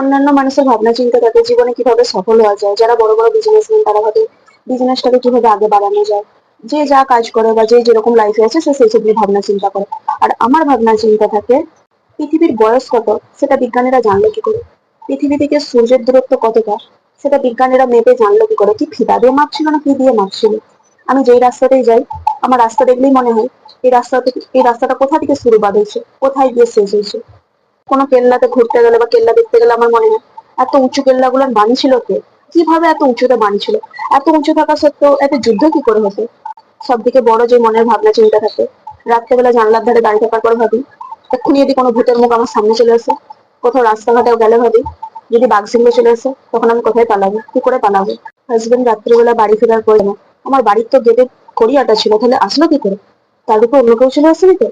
অন্যান্য মানুষের ভাবনা চিন্তা থাকে জীবনে কীভাবে সফল হওয়া যায়, যারা বড় বড় বিজনেসম্যান তারা ভাবে বিজনেসটাকে কীভাবে আগে বাড়ানো যায়, যে যা কাজ করে বা যে যেরকম লাইফে আছে সে সেই সব নিয়ে ভাবনা চিন্তা করে। আর আমার ভাবনা চিন্তা থাকে, পৃথিবীর বয়স কত, সেটা বিজ্ঞানীরা জানলো কি করে? পৃথিবী থেকে সূর্যের দূরত্ব কতটা, সেটা বিজ্ঞানীরা মেপে জানলো কি করে? কি ফিতা দিয়ে মাপছিল না কি দিয়ে মাপছিল? আমি যেই রাস্তাতেই যাই, আমার রাস্তা দেখলেই মনে হয়, এই রাস্তা এই রাস্তাটা কোথা থেকে শুরু বাঁধেছে কোথায় গিয়ে শেষ হয়েছে? কোনো কেল্লাতে ঘুরতে গেলে বা কেল্লা দেখতে গেলে আমার মনে হয়, এত উঁচু কেল্লাগুলো বানিয়েছিল কে? কীভাবে এত উঁচুতে বানিয়েছিল এত উঁচু থাকা সত্ত্বেও এত যুদ্ধ কি করে হতো? সব থেকে বড় যে মনের ভাবনা চিন্তা থাকে, রাত্রেবেলা জানলার ধারে দাঁড়িয়ে থাকার পর ভাবি, এক্ষুনি যদি কোনো ভূতের মুখ আমার সামনে চলে আসে, কোথাও রাস্তাঘাটেও গেলে ভাবি, যদি বাঘ সিংহ চলে আসে, তখন আমি কোথায় পালাবো? কি করে পালাবো? হাজবেন্ড রাত্রিবেলা বাড়ি ফেরার পরে না, আমার বাড়ির তো গেটে করিয়াটা ছিল, তাহলে আসলো কি করে? তার উপর অন্য কেউ চলে আসেনি তো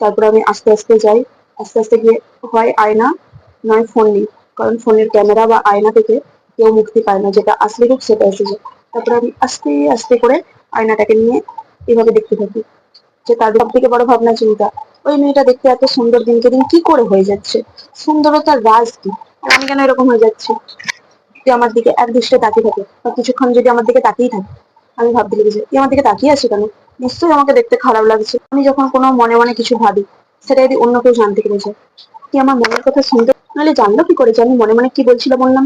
তারপর আমি আস্তে আস্তে যাই আস্তে আস্তে গিয়ে হয় আয়না, নয় ফোন নিই। কারণ ফোনের ক্যামেরা বা আয়না থেকে কেউ মুক্তি পায় না, যেটা আসলে রূপ সেটা এসে যায়। তারপর আমি আস্তে আস্তে করে আয়নাটাকে নিয়ে এভাবে দেখতে থাকি। যে তার সব থেকে বড় ভাবনা চিন্তা, ওই মেয়েটা দেখতে এত সুন্দর দিনকে দিন কি করে হয়ে যাচ্ছে? সুন্দরতার রাজ কি? আর আমি কেন এরকম হয়ে যাচ্ছি? তুই আমার দিকে এক দৃষ্টে তাকিয়ে থাকে, বা কিছুক্ষণ যদি আমার দিকে তাকিয়েই থাকে। আমি ভাবতে লেগে যাই তুই আমার দিকে তাকিয়ে আছে কেন? নিশ্চয়ই আমাকে দেখতে খারাপ লাগছে। আমি যখন কোনো মনে মনে কিছু ভাবি সেটা যদি অন্য কেউ জানতে পেরে যায়। কি আমার মনের কথা শুনতে নাহলে জানলো কি করে যে আমি মনে মনে কি বলছিলাম বললাম?